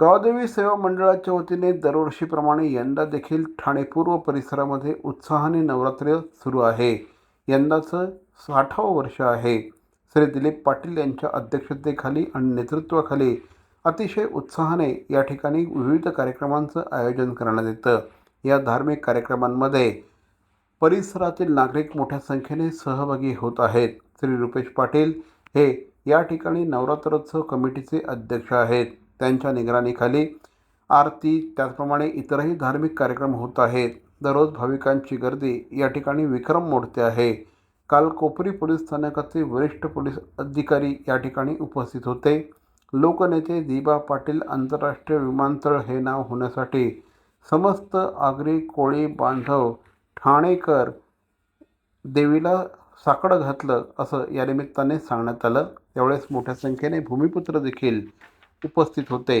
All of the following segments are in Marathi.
गावदेवी सेवा मंडळाच्या वतीने दरवर्षीप्रमाणे यंदा देखील ठाणे पूर्व परिसरामध्ये उत्साहाने नवरात्र सुरू आहे. यंदाचं साठावं वर्ष आहे. श्री दिलीप पाटील यांच्या अध्यक्षतेखाली आणि नेतृत्वाखाली अतिशय उत्साहाने या ठिकाणी विविध कार्यक्रमांचं आयोजन करण्यात येतं. या धार्मिक कार्यक्रमांमध्ये परिसरातील नागरिक मोठ्या संख्येने सहभागी होत आहेत. श्री रुपेश पाटील हे या ठिकाणी नवरात्रोत्सव कमिटीचे अध्यक्ष आहेत. त्यांच्या निगराणीखाली आरती त्याचप्रमाणे इतरही धार्मिक कार्यक्रम होत आहेत. दररोज भाविकांची गर्दी या ठिकाणी विक्रम मोडते आहे. काल कोपरी पोलीस स्थानकाचे वरिष्ठ पोलीस अधिकारी या ठिकाणी उपस्थित होते. लोकनेते दिबा पाटील आंतरराष्ट्रीय विमानतळ हे नाव होण्यासाठी समस्त आगरी कोळी बांधव ठाणेकर देवीला साकडं घातलं असं या निमित्ताने सांगण्यात आलं. त्यावेळेस मोठ्या संख्येने भूमिपुत्र देखील उपस्थित होते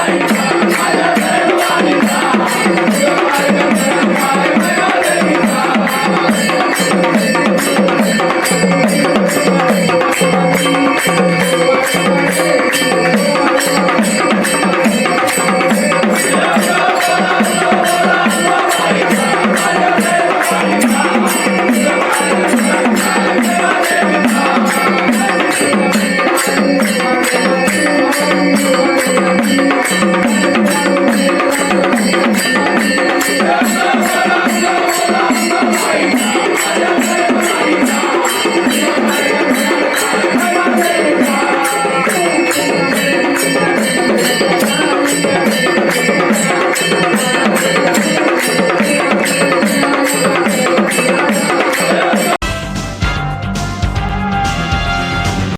Bye.